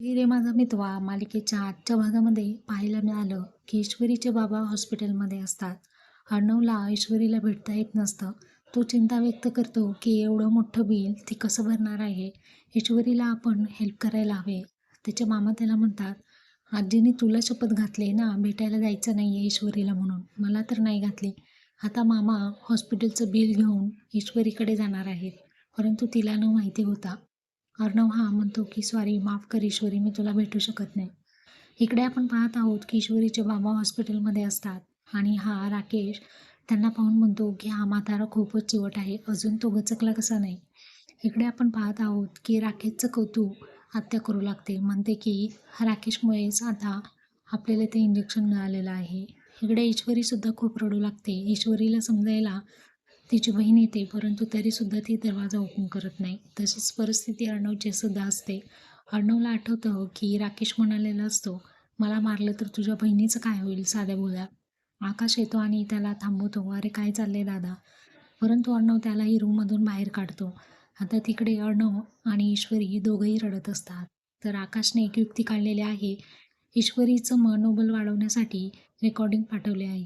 हे रे माझा मितवा मालिकेच्या आजच्या भागामध्ये पाहायला मिळालं की ईश्वरीचे बाबा हॉस्पिटलमध्ये असतात. अर्णवला ईश्वरीला भेटता येत नसतं. तो चिंता व्यक्त करतो की एवढं मोठं बिल ती कसं भरणार आहे? ईश्वरीला आपण हेल्प करायला हवे. त्याचे मामा त्याला म्हणतात आजीने तुला शपथ घातली ना भेटायला जायचं नाही आहे ईश्वरीला म्हणून. मला तर नाही घातली. आता मामा हॉस्पिटलचं बिल घेऊन ईश्वरीकडे जाणार आहेत. परंतु तिला न माहिती होता अर्णव हा म्हणतो की सॉरी माफ कर ईश्वरी मी तुला भेटू शकत नाही. इकडे आपण पाहत आहोत की ईश्वरीचे बाबा हॉस्पिटलमध्ये असतात आणि हा राकेश त्यांना पाहून म्हणतो की हा म्हातारा खूपच चिवट आहे अजून तो गचकला कसा नाही? इकडे आपण पाहत आहोत की राकेशचं कौतुक आत्या करू लागते. म्हणते की राकेशमुळेच आता आपल्याला ते इंजेक्शन मिळालेलं आहे. इकडे ईश्वरीसुद्धा खूप रडू लागते. ईश्वरीला समजायला तिची बहीण येते परंतु तरीसुद्धा ती दरवाजा ओपन करत नाही. तशीच परिस्थिती अर्णवची सुद्धा असते. अर्णवला आठवतं की राकेश म्हणालेला असतो मला मारलं तर तुझ्या बहिणीचं काय होईल? साध्या बोल्या आकाश येतो आणि त्याला थांबवतो अरे काय चाललंय दादा? परंतु अर्णव त्यालाही रूममधून बाहेर काढतो. आता तिकडे अर्णव आणि ईश्वरी दोघंही रडत असतात. तर आकाशने एक युक्ती काढलेली आहे. ईश्वरीचं मनोबल वाढवण्यासाठी रेकॉर्डिंग पाठवले आहे.